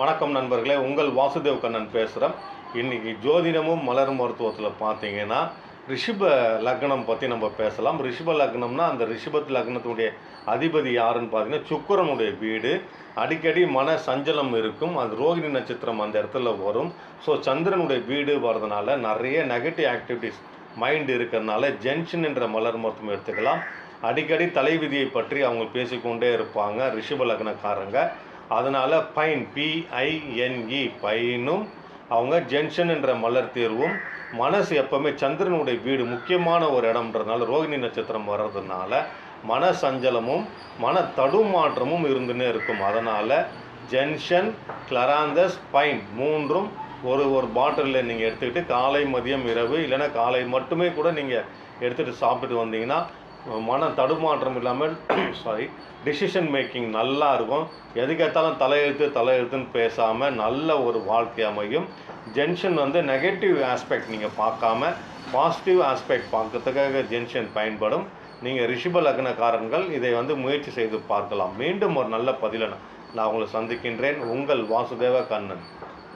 வணக்கம் நண்பர்களே உங்கள் வாசுதேவ் கண்ணன் பேசுகிறேன் இன்றைக்கி ஜோதிடமும் மலர் மருத்துவத்தில் பார்த்தீங்கன்னா ரிஷப லக்னம் பற்றி நம்ம பேசலாம். ரிஷப லக்னம்னா அந்த ரிஷபத் லக்னத்துடைய அதிபதி யாருன்னு பார்த்தீங்கன்னா சுக்கிரனுடைய வீடு. அடிக்கடி மன சஞ்சலம் இருக்கும். அது ரோகிணி நட்சத்திரம் அந்த இடத்துல வரும். ஸோ சந்திரனுடைய வீடு வர்றதுனால நிறைய நெகட்டிவ் ஆக்டிவிட்டீஸ் மைண்ட் இருக்கிறதுனால ஜென்ஷன் என்ற மலர் மருத்துவம் எடுத்துக்கலாம். அடிக்கடி தலைவிதியை பற்றி அவங்க பேசிக்கொண்டே இருப்பாங்க ரிஷப லக்னக்காரங்க. அதனால் பைன் பிஐஎன்இ பைனும் அவங்க ஜென்ஷன் என்ற மலர் தேர்வும் மனசு எப்பவுமே சந்திரனுடைய வீடு முக்கியமான ஒரு இடம்ன்றதுனால ரோகிணி நட்சத்திரம் வர்றதுனால மன சஞ்சலமும் மன தடுமாற்றமும் இருந்துன்னே இருக்கும். அதனால் ஜென்ஷன் கிளராந்தஸ் பைன் மூன்றும் ஒரு ஒரு பாட்டிலில் நீங்கள் எடுத்துக்கிட்டு காலை மதியம் இரவு இல்லைன்னா காலை மட்டுமே கூட நீங்கள் எடுத்துகிட்டு சாப்பிட்டுட்டு வந்தீங்கன்னா மன தடுமாற்றம் இல்லாமல் சாரி டிசிஷன் மேக்கிங் நல்லா இருக்கும். எதுக்கேற்றாலும் தலையெழுத்து தலையெழுத்துன்னு பேசாமல் நல்ல ஒரு வாழ்க்கை அமையும். ஜென்ஷன் வந்து நெகட்டிவ் ஆஸ்பெக்ட் நீங்கள் பார்க்காம பாசிட்டிவ் ஆஸ்பெக்ட் பார்க்கறதுக்காக ஜென்ஷன் பயன்படும். நீங்கள் ரிஷப லக்னக்காரன்கள் இதை வந்து முயற்சி செய்து பார்க்கலாம். மீண்டும் ஒரு நல்ல பதிலை நான் உங்களை சந்திக்கின்றேன். உங்கள் வாசுதேவ கண்ணன்.